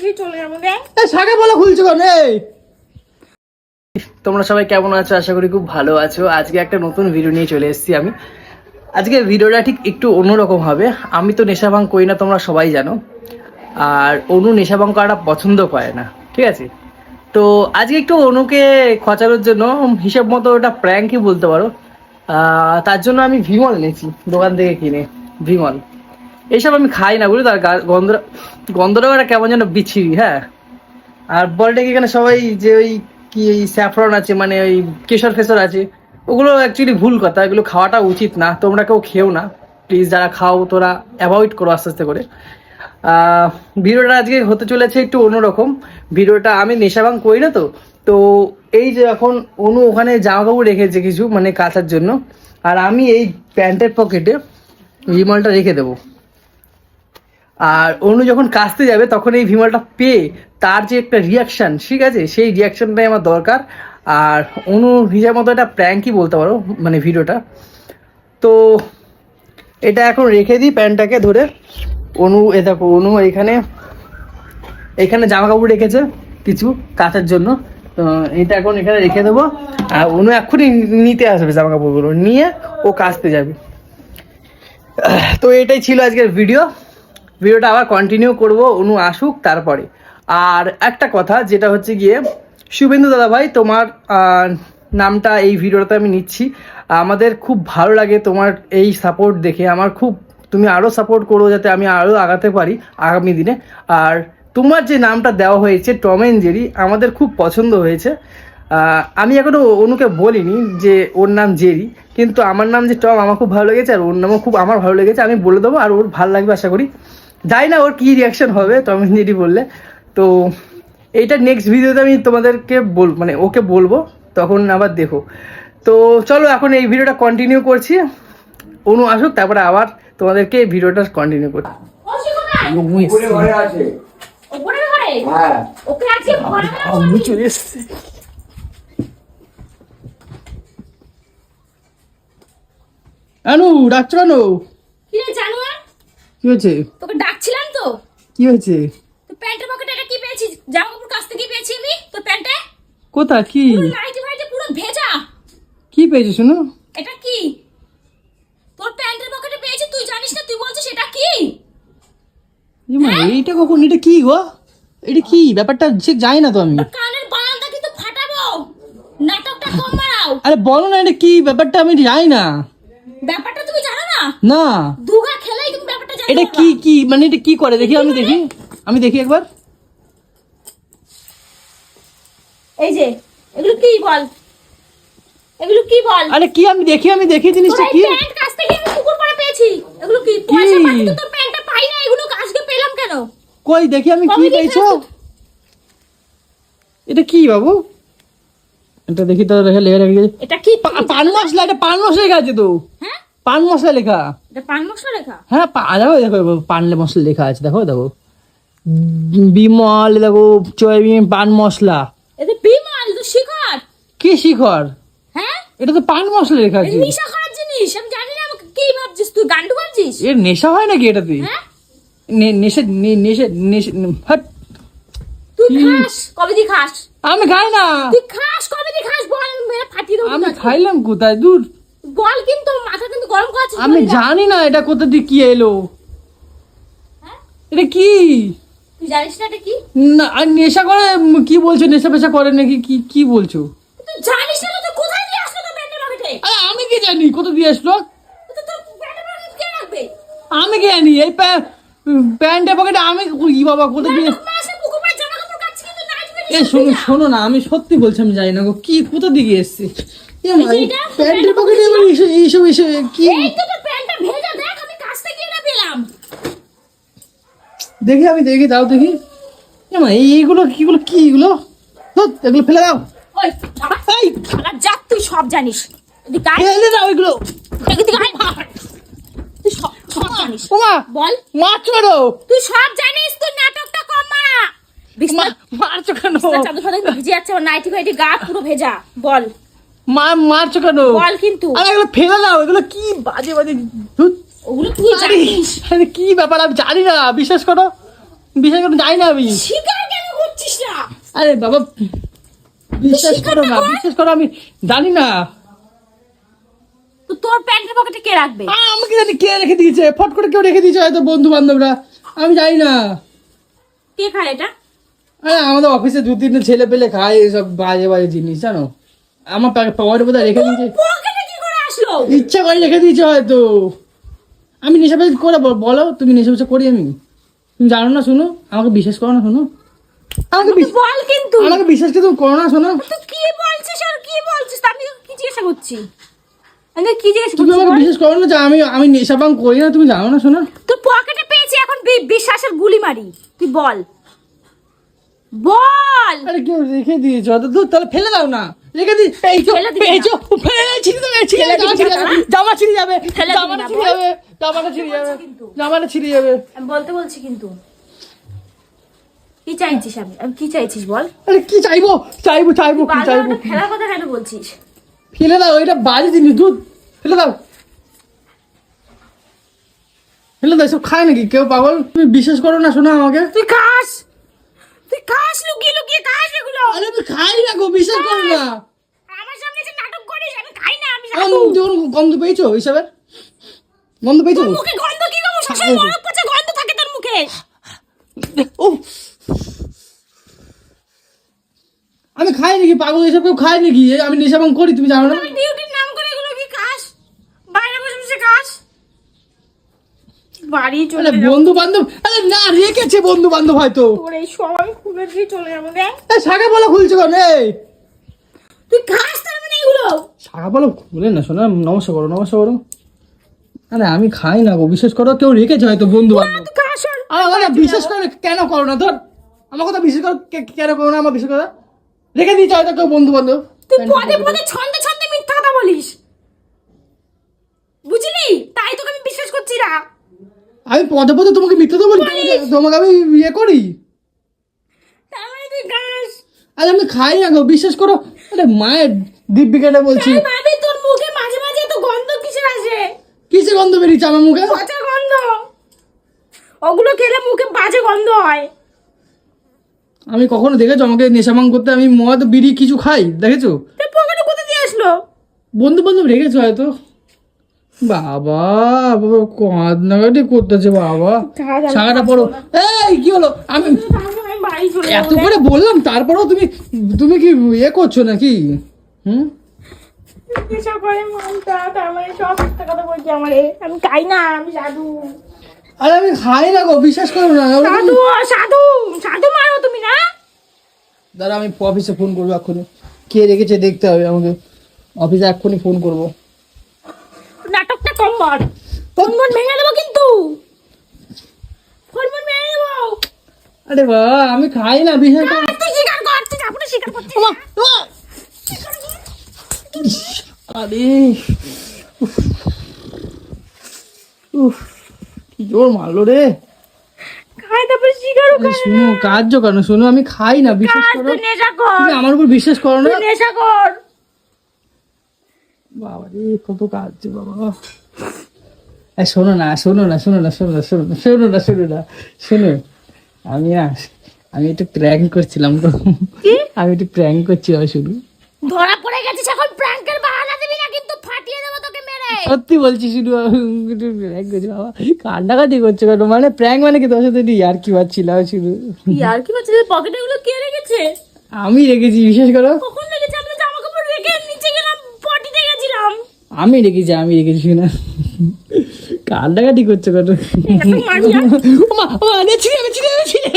কি চলে যাব এই শাখা বলা খুলছো কেন? এই। তোমরা সবাই কেমন আছো? আশা করি খুব ভালো আছো। আজকে একটা নতুন ভিডিও নিয়ে চলে এসেছি আমি। আজকে ভিডিওটা ঠিক একটু অন্যরকম হবে। আমি তো নেশা ভাঙ করি না তোমরা সবাই জানো। আর অনু নেশা ভাঙ করাটা পছন্দ করে না ঠিক আছে? তো আজকে একটু অনুকে খচানোর জন্য হিসাব মতো ওটা প্র্যাঙ্কই বলতে পারো। তার জন্য আমি ভিমল নিয়েছি দোকান থেকে কিনে ভিমল এইসব আমি খাই না, বুঝলি? তার গন্ধ গন্ধটা ওটা কেমন যেন বিচ্ছিরি হ্যাঁ? আর বলটা কি এখানে সবাই যে ওই কি এই স্যাফরন আছে মানে ওই কেশর ফেসর আছে, ওগুলো অ্যাকচুয়ালি ভুল কথা, এগুলো খাওয়াটা উচিত না, তোমরা কেউ খেও না। প্লিজ যারা খাও, তোরা অ্যাভয়েড করো আস্তে আস্তে করে। ভিডিওটা আজকে হতে চলেছে একটু অন্যরকম। ভিডিওটা আমি নেশাবাং করি না তো। তো এই যে এখন অনু ওখানে জামা কাপড় রেখেছে কিছু মানে কাচার জন্য। আর আমি এই প্যান্টের পকেটে রিমলটা রেখে দেবো। আর অনু যখন কাচতে যাবে, তখন এই ভিমলটা পেয়ে তার যে একটা রিয়াকশন ঠিক আছে? সেই রিয়াকশনটাই আমার দরকার। আর অনু হিসাব মতো একটা প্র্যাঙ্কই বলতে পারো মানে ভিডিওটা। তো এটা এখন রেখে দিই প্যান্টটাকে ধরে। অনু, এ দেখো, অনু এখানে এখানে জামা কাপড় রেখেছে কিছু কাচার জন্য। তো এটা এখন এখানে রেখে দেবো। আর অনু এক্ষুনি নিতে আসবে জামা কাপড়গুলো নিয়ে ও কাচতে যাবে। তো এটাই ছিল আজকের ভিডিও ভিডিওটা আবার কন্টিনিউ করব, অনু আসুক তারপরে। আর একটা কথা, যেটা হচ্ছে গিয়ে, শুভেন্দু দাদা ভাই তোমার নামটা এই ভিডিওটাতে আমি নিচ্ছি। আমাদের খুব ভালো লাগে তোমার এই সাপোর্ট দেখে। আমার খুব, তুমি আরও সাপোর্ট করো যাতে আমি আরও আগাতে পারি আগামী দিনে। আর তোমার যে নামটা দেওয়া হয়েছে টম অ্যান্ড জেরি আমাদের খুব পছন্দ হয়েছে। আমি এখনও অনুকে বলিনি যে ওর নাম জেরি কিন্তু আমার নাম যে টম আমার খুব ভালো লেগেছে, আর ওর নামও খুব, আমার ভালো লেগেছে। আমি বলে দেবো, আর ওর ভালো লাগবে আশা করি। জানি না ওর কী রিয়াকশন হবে টম অ্যান্ড জেরি বললে। তো এইটা নেক্সট ভিডিওতে আমি তোমাদেরকে বল মানে ওকে বলব তখন আবার দেখো। তো চলো এখন এই ভিডিওটা কন্টিনিউ করছি। অনু আসুক তারপরে আবার তোমাদেরকে এই ভিডিওটা কন্টিনিউ করছি হ্যাঁ। চলে এসছি। আনু ডাকছো কেন? কি রে জানোয়ার? কি হয়েছে? তোকে কি হয়েছে? তো প্যান্টের পকেটে এটা কি পেয়েছি? জামা কাপড় কাছ থেকে পেয়েছি আমি? তোর প্যান্টে? কোথা কি? নাইটি ফাইটি পুরো ভেজা। কি পেয়েছ শুনো? এটা কি? তোর প্যান্টের পকেটে পেয়েছি তুই জানিস না তুই বলছিস এটা কি? এমা, এইটা কখন? এটা কি গো? এটা কি? ব্যাপারটা ঠিক জানি না তো আমি। কানের বারান্দা কিন্তু ফাটাবো। নাটকটা কম মারাও আরে বলো না এটা কি? ব্যাপারটা আমি জানি না। ব্যাপারটা তুমি জানো না? না দুগা খেলাই তুমি ব্যাপারটা জানো এটা কি কি মানে এটা কি করে? দেখি আমি দেখি। আমি দেখি একবার। এই যে এগুলো কি বল? এগুলো কি বল? আরে কি আমি দেখি আমি দেখি জিনিসটা কি? প্যান্ট কাছ থেকে আমি কুকুর পরে পেয়েছি। এগুলো কি পয়সা পাতি তো তোর প্যান্টটা পাই না এগুলো আজকে পেলাম কেন? কই দেখি আমি কি পেয়েছ? এটা কি বাবু? এটা দেখি তো লেখা লেখা রেখে এটা কি পান মশলা এটা পান মশলা আছে তো। পান মশলা লেখা। এটা পান মশলা লেখা? হ্যাঁ দেখো দেখো পান মশলা লেখা আছে দেখো দেখো। বিমল দেখো চয়বিন পান মশলা। এতে বিমাল তো শিখর। কি শিখর? হ্যাঁ? এটা তো পান মশলা লেখা আছে। নিশা করার জিনিস। আমি জানি না কি ভাবছিস? তুই গান্ডু ভাবছিস এর নেশা হয় নাকি এটাতে? হ্যাঁ? নেশা নেশা নেশা হাট। তুই? খাস? কবে দি খাস? আমি খাই না। তুই খাস? কবে দি খাস? বল মেরে ফাটিয়ে দেবো আমি খাইলাম কোথায়? দূর। বল কিন্তু মাথা কিন্তু গরম আমি জানি না এটা কোথা দিয়ে কি এলো। হ্যাঁ? এটা কি? তুই জানিস না এটা কি? না আর নেশা করে কি বলছো নেশা পেশা করে নাকি? কি কি বলছো? তুই জানিস না তো কোথায় দিয়ে আসলো তোর প্যান্টের পকেটে আরে আমি কি জানি কোথা দিয়ে আসলো? কে আমি কি জানি এই প্যা- প্যান্টের পকেটে আমি ই বাবা কোথা দিয়ে? এ শোনো শোনো না আমি সত্যি বলছি আমি জানি না গো কি কোথা দিকে এসছে? প্যান্টের পকেটে এবার এইসব এইসব এইসব কি? এই তো তোর প্যান্টটা ভেজা দেখ আমি কাছ থেকে এটা পেলাম। দেখি আমি দেখি দাও দেখি। এইগুলো কিগুলো কি এগুলো? এগুলো ফেলে দাও। ওই যাক তুই সব জানিস। ফেলে দাও এগুলো। তুই সব জানিস। বল। কেন? তুই সব জানিস তুই নাটকটা কম। মা- মারছো কেন? চাদর ফাদর ভিজে যাচ্ছে নাইটি ফাইটি গা পুরো ভেজা। বল। মা মারছো কেন? বল কিন্তু। আরে এগুলো ফেলে দাও এগুলো কি বাজে বাজে। ধুৎ, ওগুলো তুই জানিস। আরে কি ব্যাপার আমি জানি না বিশ্বাস করো। বিশ্বাস করো যাই না আমি। স্বীকার কেন করছিস না? আরে বাবা বিশ্বাস করো না বিশ্বাস করো আমি জানি না। তো তোর প্যান্টের পকেটে কে রাখবে? আমাকে জানি কে রেখে দিয়েছে ফট করে কেউ রেখে দিয়েছে হয়তো বন্ধু বান্ধবরা আমি জানি না। কে খায় এটা? আরে আমাদের অফিসে দু তিনটে ছেলে পেলে খায় এসব বাজে বাজে জিনিস জানো? আমার পকেটের বোধহয় রেখে দিয়েছে। পকেটে ইচ্ছা করে রেখে দিয়েছে হয়তো। আমি নেশাবাজি করে বল- তুমি নেশাবাজি করি আমি। তুমি জানো না শোনো আমাকে বিশ্বাস করো না শোনো। আমাকে বল কিন্তু। আমাকে বিশ্বাস করে তুমি করো না শোনো। তুই কি বলছিস আর কি বলছিস? আমি কি জিজ্ঞাসা করছি? আমি কি জিজ্ঞাসা তুমি আমাকে বিশ্বাস করো না যে আমি আমি নেশা ভাঙ করি না তুমি জানো না শোনো। তুই পকেটে পেয়েছি এখন বিশ্বাসের গুলি মারি তুই বল। বল! আরে কেউ রেখে দিয়েছ ধুর, তাহলে ফেলে দাও না। রেখে দি দিবি না। ফেলে ছিঁড়ে দেবে ছিঁড়ে জামা দিবি যাবে? জামা ছিঁড়ে যাবে জামাটা ছিঁড়ে যাবে জামাটা ছিঁড়ে যাবে জামাটা ছিঁড়ে যাবে। আমি বলতে বলছি কিন্তু। কি চাইছিস আমি? আমি কি চাইছিস বল? আরে কি চাইব? চাইব চাইব কি চাইব? ফেলার কথা কেন বলছিস? ফেলে দাও এটা বাজে জিনিস দুধ। ফেলে দাও। ফেলে দাও সব খায় নাকি? কেউ পাগল? তুমি বিশ্বাস করো না শোনো আমাকে। তুই খাস! তুই খাস লুকিয়ে লুকিয়ে খাস এগুলো। আরে আমি খাই না গো বিশ্বাস করো না। আমার সামনে যে নাটক করিস আমি খাই না আমি মুখ দিয়ে গন্ধ পেয়েছ হিসাবে? গন্ধ পেয়েছ? তোর মুখে গন্ধ কি গো? সবসময় মরক পচা গন্ধ থাকে তোর মুখে। ও আমি খাই নাকি? পাগল এসব কেউ খায় নাকি? আমি নেশা করি তুমি জানো না? তুই ডিউটির নাম করে এগুলো কি খাস? বাইরে বসে বসে খাস? বাড়ি চলে বন্ধু বান্ধব আরে না রেখেছে বন্ধু বান্ধব হয়তো। তোর এই সবাই খুলে দিয়ে চলে যাব এই শাখা বলা খুলছে কেন? তুই খাস তার মানে এগুলো? শাখা বলা খুলে না শোনা নমস্কার করো নমস্কার করো। আরে আমি খাই না গো বিশ্বাস করো কেউ রেখেছে হয়তো বন্ধু বান্ধব আর বিশ্বাস করে কেন করো না তোর আমার কথা বিশ্বাস করো কেন করো না আমার বিশ্বাস করো রেখে দিয়েছে হয়তো কেউ বন্ধু বান্ধব তুই পদে পদে ছন্দে ছন্দে মিথ্যা কথা বলিস বুঝলি তাই তোকে আমি বিশ্বাস করছি না আমি পদে পদে তোমাকে মিথ্যে তো বলি তোমাকে- আমি ইয়ে করি। আরে আমি খাই না গো বিশ্বাস করো আরে মায়ের দিব্যিকাটা বলছি। তোর মুখে মাঝে মাঝে তো গন্ধ কিসের আসে কিসে গন্ধ বেরিয়েছে আমার মুখে? পচা গন্ধ। ওগুলো খেলে মুখে বাজে গন্ধ হয়। আমি কখনো দেখেছ আমাকে নেশামাং করতে? আমি মদ বিড়ি কিছু খাই দেখেছ? পকেটে কোথা দিয়ে আসলো? বন্ধু বান্ধব রেখেছো হয়তো। বাবা বাবা কান্নাকাটি করতেছে বাবা। আমি পড়ো। এই কি হলো? আমি এত করে বললাম তারপরেও তুমি তুমি কি ইয়ে করছ নাকি? হুম? আমি খাই না আমি সাধু। আরে আমি খাই না গো বিশ্বাস করো না। সাধু সাধু সাধু মারো তুমি না। দাঁড়া আমি অফিসে ফোন করব এক্ষুনি। কে রেখেছে দেখতে হবে আমাকে। অফিসে এক্ষুনি ফোন করব। নাটকটা কম কর ফোন মন ভেঙে দেবো কিন্তু। ফোন ভেঙে দেবো। আরে বাবা আমি খাই না বিশ্বাস করো। তুই স্বীকার কর তুই আপনি করছিস। আরে উফ। উফ, কি জোর মারলো রে। খাই তারপর স্বীকারও করে শোনো কার্য কেন শোনো আমি খাই না বিশ্বাস করো। আমার উপর বিশ্বাস করো না। নেশা কর। বাবা রে কত কাজ বাবা। শোনো না শোনো না শোনো না শোনো না শোনো না শোনো না শোনো না শোনো। আমি না আমি একটু প্র্যাঙ্ক করছিলাম তো। আমি একটু প্র্যাঙ্ক করছিলাম শুধু। ধরা পড়ে গেছিস এখন প্র্যাঙ্কের বাহানা দিবি না কিন্তু ফাটিয়ে দেবো তোকে মেরে। সত্যি বলছি শুধু একটু প্র্যাঙ্ক করছি বাবা। কান্নাকাটি করছে কেন? মানে প্র্যাঙ্ক মানে কি? তোর সাথে ইয়ার কি পাচ্ছিলাম শুধু। আর কি বলছিস পকেটে গুলো কে রেখেছে? আমি রেখেছি বিশেষ করো। কখন রেখেছে আমি তো জামা কাপড় রেখে নিচে গেলাম পটিতে গেছিলাম আমি রেখেছি আমি রেখেছি না। কান্নাকাটি করছে কত? ওমা ওমা রে ছিড়ে ছিড়ে ছিড়ে।